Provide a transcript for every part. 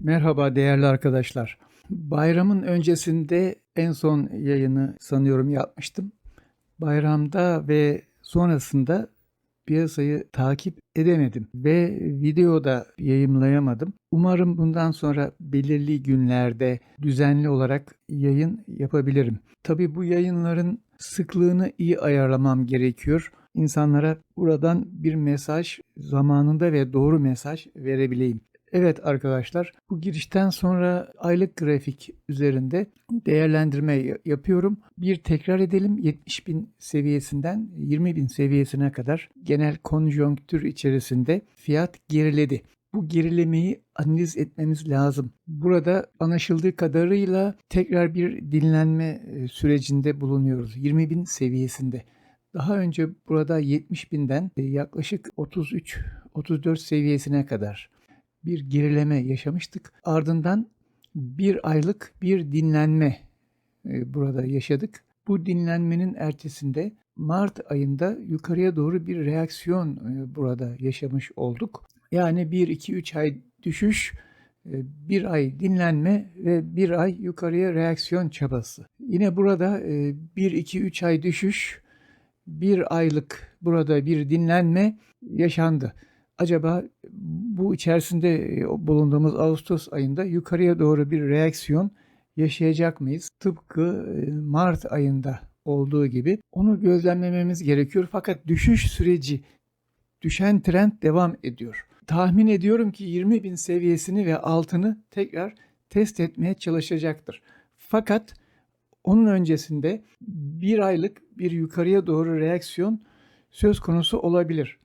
Merhaba değerli arkadaşlar. Bayramın öncesinde en son yayını sanıyorum yapmıştım. Bayramda ve sonrasında piyasayı takip edemedim ve videoda yayımlayamadım. Umarım bundan sonra belirli günlerde düzenli olarak yayın yapabilirim. Tabii bu yayınların sıklığını iyi ayarlamam gerekiyor. İnsanlara buradan bir mesaj zamanında ve doğru mesaj verebileyim. Evet arkadaşlar bu girişten sonra aylık grafik üzerinde değerlendirme yapıyorum. Bir tekrar edelim 70 bin seviyesinden 20 bin seviyesine kadar genel konjonktür içerisinde fiyat geriledi. Bu gerilemeyi analiz etmemiz lazım. Burada anlaşıldığı kadarıyla tekrar bir dinlenme e, sürecinde bulunuyoruz. 20 bin seviyesinde. Daha önce burada 70 binden e, yaklaşık 33-34 seviyesine kadar bir gerileme yaşamıştık. Ardından bir aylık bir dinlenme e, burada yaşadık. Bu dinlenmenin ertesinde Mart ayında yukarıya doğru bir reaksiyon e, burada yaşamış olduk. Yani 1-2-3 ay düşüş, e, bir ay dinlenme ve bir ay yukarıya reaksiyon çabası. Yine burada 1-2-3 ay düşüş, bir aylık burada bir dinlenme yaşandı. Acaba bu içerisinde e, bulunduğumuz Ağustos ayında yukarıya doğru bir reaksiyon yaşayacak mıyız? Tıpkı e, Mart ayında olduğu gibi onu gözlemlememiz gerekiyor. Fakat düşüş süreci, düşen trend devam ediyor. Tahmin ediyorum ki 20 bin seviyesini ve altını tekrar test etmeye çalışacaktır. Fakat onun öncesinde bir aylık bir yukarıya doğru reaksiyon söz konusu olabilir.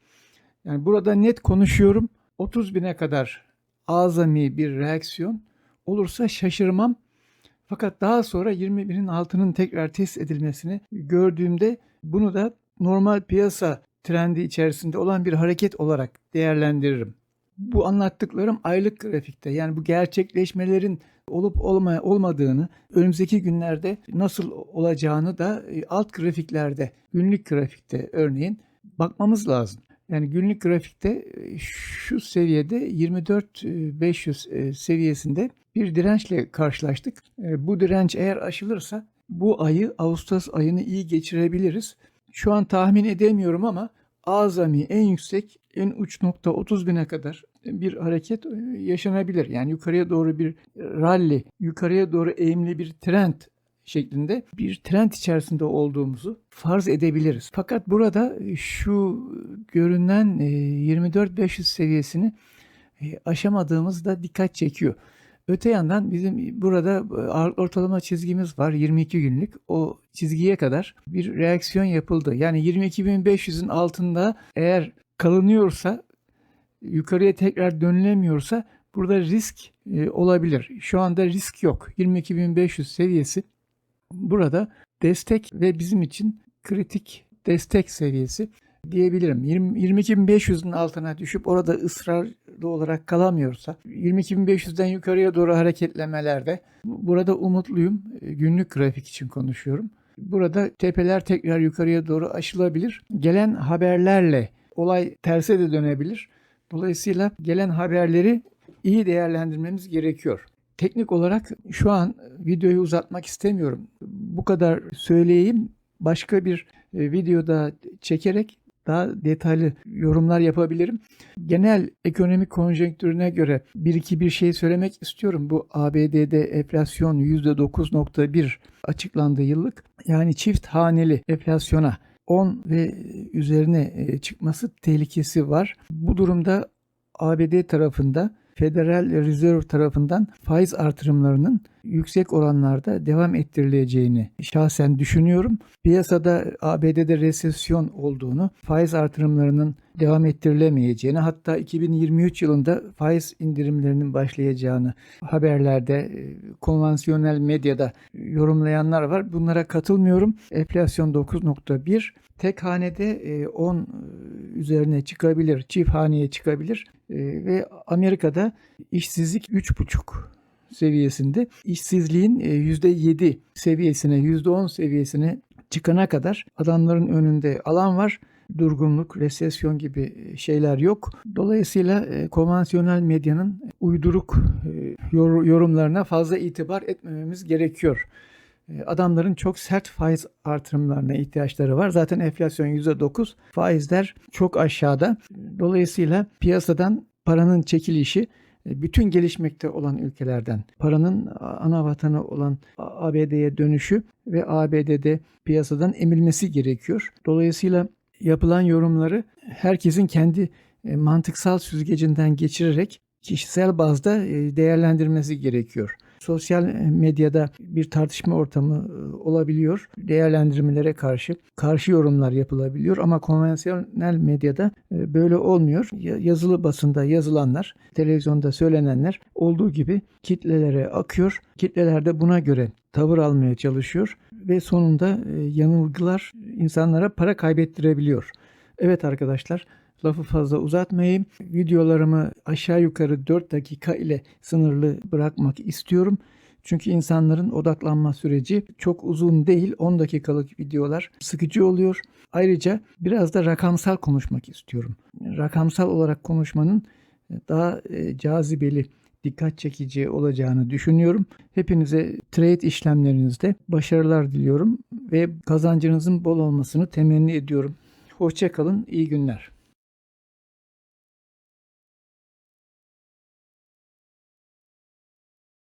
Yani burada net konuşuyorum. 30 bine kadar azami bir reaksiyon olursa şaşırmam. Fakat daha sonra 20 binin altının tekrar test edilmesini gördüğümde bunu da normal piyasa trendi içerisinde olan bir hareket olarak değerlendiririm. Bu anlattıklarım aylık grafikte yani bu gerçekleşmelerin olup olma, olmadığını, önümüzdeki günlerde nasıl olacağını da e, alt grafiklerde, günlük grafikte örneğin bakmamız lazım. Yani günlük grafikte e, şu seviyede 24500 e, seviyesinde bir dirençle karşılaştık. E, Bu direnç eğer aşılırsa bu ayı Ağustos ayını iyi geçirebiliriz. Şu an tahmin edemiyorum ama azami en yüksek en uç nokta 30 bine kadar bir hareket yaşanabilir. Yani yukarıya doğru bir rally, yukarıya doğru eğimli bir trend şeklinde bir trend içerisinde olduğumuzu farz edebiliriz. Fakat burada şu görünen 24-500 seviyesini e, aşamadığımız da dikkat çekiyor. Öte yandan bizim burada ortalama çizgimiz var 22 günlük. O çizgiye kadar bir reaksiyon yapıldı. Yani 22.500'ün altında eğer kalınıyorsa yukarıya tekrar dönülemiyorsa burada risk e, olabilir. Şu anda risk yok. 22.500 seviyesi burada destek ve bizim için kritik destek seviyesi diyebilirim. 22.500'ün altına düşüp orada ısrarlı olarak kalamıyorsa 22.500'den yukarıya doğru hareketlemelerde burada umutluyum. Günlük grafik için konuşuyorum. Burada tepeler tekrar yukarıya doğru aşılabilir. Gelen haberlerle olay terse de dönebilir. Dolayısıyla gelen haberleri iyi değerlendirmemiz gerekiyor. Teknik olarak şu an videoyu uzatmak istemiyorum. Bu kadar söyleyeyim. Başka bir e, videoda çekerek daha detaylı yorumlar yapabilirim. Genel ekonomik konjonktürüne göre bir iki bir şey söylemek istiyorum. Bu ABD'de enflasyon %9.1 açıklandı yıllık. Yani çift haneli enflasyona 10 ve üzerine e, çıkması tehlikesi var. Bu durumda ABD tarafında Federal Reserve tarafından faiz artırımlarının yüksek oranlarda devam ettirileceğini şahsen düşünüyorum. Piyasada ABD'de resesyon olduğunu, faiz artırımlarının devam ettirilemeyeceğini, hatta 2023 yılında faiz indirimlerinin başlayacağını haberlerde, konvansiyonel medyada yorumlayanlar var. Bunlara katılmıyorum. Enflasyon 9.1, tek hanede 10 üzerine çıkabilir, çift haneye çıkabilir ve Amerika'da işsizlik 3,5 seviyesinde işsizliğin %7 seviyesine, %10 seviyesine çıkana kadar adamların önünde alan var durgunluk, resesyon gibi şeyler yok. Dolayısıyla e, konvansiyonel medyanın uyduruk e, yor- yorumlarına fazla itibar etmememiz gerekiyor. E, Adamların çok sert faiz artırımlarına ihtiyaçları var. Zaten enflasyon %9, faizler çok aşağıda. Dolayısıyla piyasadan paranın çekilişi e, bütün gelişmekte olan ülkelerden paranın ana vatanı olan ABD'ye dönüşü ve ABD'de piyasadan emilmesi gerekiyor. Dolayısıyla yapılan yorumları herkesin kendi e, mantıksal süzgecinden geçirerek kişisel bazda e, değerlendirmesi gerekiyor. Sosyal medyada bir tartışma ortamı e, olabiliyor. Değerlendirmelere karşı karşı yorumlar yapılabiliyor ama konvansiyonel medyada e, böyle olmuyor. Ya- Yazılı basında yazılanlar, televizyonda söylenenler olduğu gibi kitlelere akıyor. Kitleler de buna göre tavır almaya çalışıyor ve sonunda e, yanılgılar insanlara para kaybettirebiliyor. Evet arkadaşlar lafı fazla uzatmayayım. Videolarımı aşağı yukarı 4 dakika ile sınırlı bırakmak istiyorum. Çünkü insanların odaklanma süreci çok uzun değil. 10 dakikalık videolar sıkıcı oluyor. Ayrıca biraz da rakamsal konuşmak istiyorum. Rakamsal olarak konuşmanın daha e, cazibeli, dikkat çekici olacağını düşünüyorum. Hepinize trade işlemlerinizde başarılar diliyorum ve kazancınızın bol olmasını temenni ediyorum. Hoşçakalın, iyi günler.